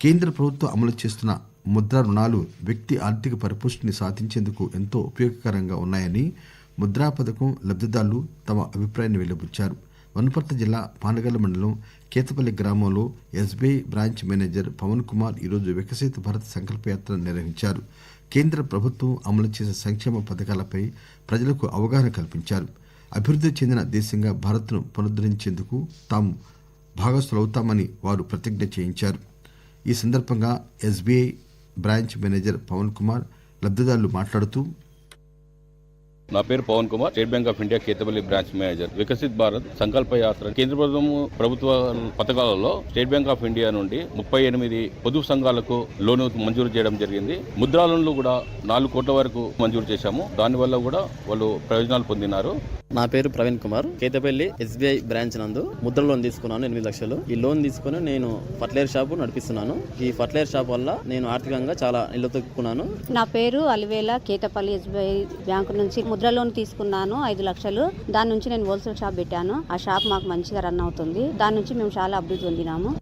కేంద్ర ప్రభుత్వం అమలు చేస్తున్న ముద్రా రుణాలు వ్యక్తి ఆర్థిక పరిపుష్టిని సాధించేందుకు ఎంతో ఉపయోగకరంగా ఉన్నాయని ముద్రా పథకం లబ్దిదారులు తమ అభిప్రాయాన్ని వెలిబుచ్చారు వనపర్తి జిల్లా పానగల్ మండలం కేతపల్లి గ్రామంలో SBI branch manager Pavan Kumar ఈరోజు వికసిత భారత్ సంకల్పయాత్ర నిర్వహించారు. కేంద్ర ప్రభుత్వం అమలు చేసే సంక్షేమ పథకాలపై ప్రజలకు అవగాహన కల్పించారు. అభివృద్ధి చెందిన దేశంగా భారత్ను పునరుద్దరించేందుకు తాము భాగస్థులవుతామని వారు ప్రతిజ్ఞ చేయించారు. ఈ సందర్భంగా SBI branch manager Pavan Kumar లబ్దిదారులు మాట్లాడుతూ నా పేరు Pavan Kumar State Bank of India Kethapalli branch manager. Viksit Bharat Sankalp Yatra కేంద్ర ప్రభుత్వం ప్రభుత్వ పథకాలలో స్టేట్ బ్యాంక్ ఆఫ్ ఇండియా నుండి ముప్పై ఎనిమిది పొదుపు సంఘాలకు లోను మంజూరు చేయడం జరిగింది. ముద్రా లోన్లు కూడా నాలుగు కోట్ల వరకు మంజూరు చేశాము. దానివల్ల కూడా వాళ్ళు ప్రయోజనాలు పొందినారు. నా పేరు ప్రవీణ్ కుమార్. కేతపల్లి ఎస్బీఐ బ్రాంచ్ నందు ముద్ర లోన్ తీసుకున్నాను ఎనిమిది లక్షలు. ఈ లోన్ తీసుకుని నేను ఫర్టిలైజర్ షాపు నడిపిస్తున్నాను. ఈ ఫర్టిలైజర్ షాప్ వల్ల నేను ఆర్థికంగా చాలా నిలదొక్కున్నాను నా పేరు అలివేల కేతపల్లి ఎస్బీఐ బ్యాంకు నుంచి ముద్ర లోన్ తీసుకున్నాను ఐదు లక్షలు. దాని నుంచి నేను హోల్సేల్ షాప్ పెట్టాను. ఆ షాప్ మాకు మంచిగా రన్ అవుతుంది. దాని నుంచి మేము చాలా అభివృద్ధి పొందినాము.